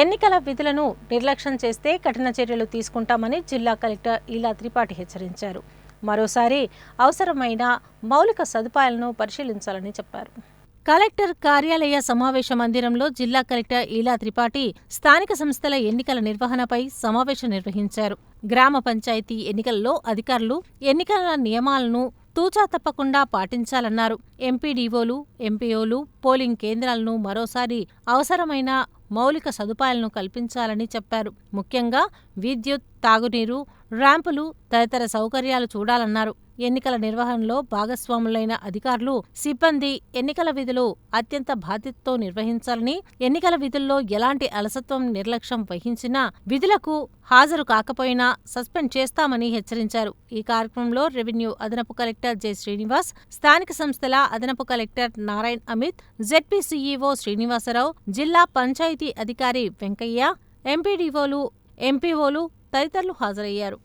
ఎన్నికల విధులను నిర్లక్ష్యం చేస్తే కఠిన చర్యలు తీసుకుంటామని జిల్లా కలెక్టర్ ఈలా త్రిపాఠి హెచ్చరించారు. మరోసారి అవసరమైన మౌలిక సదుపాయాలను పరిశీలించాలని చెప్పారు. కలెక్టర్ కార్యాలయ సమావేశ మందిరంలో జిల్లా కలెక్టర్ ఈలా త్రిపాఠి స్థానిక సంస్థల ఎన్నికల నిర్వహణపై సమావేశం నిర్వహించారు. గ్రామ పంచాయతీ ఎన్నికల్లో అధికారులు ఎన్నికల నియమాలను తూచా తప్పకుండా పాటించాలన్నారు. ఎంపీడీఓలు ఎంపీఓలు పోలింగ్ కేంద్రాలను మరోసారి అవసరమైన మౌలిక సదుపాయాలను కల్పించాలని చెప్పారు. ముఖ్యంగా విద్యుత్ తాగునీరు ర్యాంపులు తదితర సౌకర్యాలు చూడాలన్నారు. ఎన్నికల నిర్వహణలో భాగస్వాములైన అధికారులు సిబ్బంది ఎన్నికల విధులు అత్యంత బాధ్యతతో నిర్వహించాలని ఎన్నికల విధుల్లో ఎలాంటి అలసత్వం నిర్లక్ష్యం వహించినా విధులకు హాజరు కాకపోయినా సస్పెండ్ చేస్తామని హెచ్చరించారు. ఈ కార్యక్రమంలో రెవెన్యూ అదనపు కలెక్టర్ జె. శ్రీనివాస్ స్థానిక సంస్థల అదనపు collector Narayan Amit ZP CEO Srinivasarao జిల్లా పంచాయతీ అధికారి వెంకయ్య ఎంపీడీఓలు ఎంపీఓలు తదితరులు హాజరయ్యారు.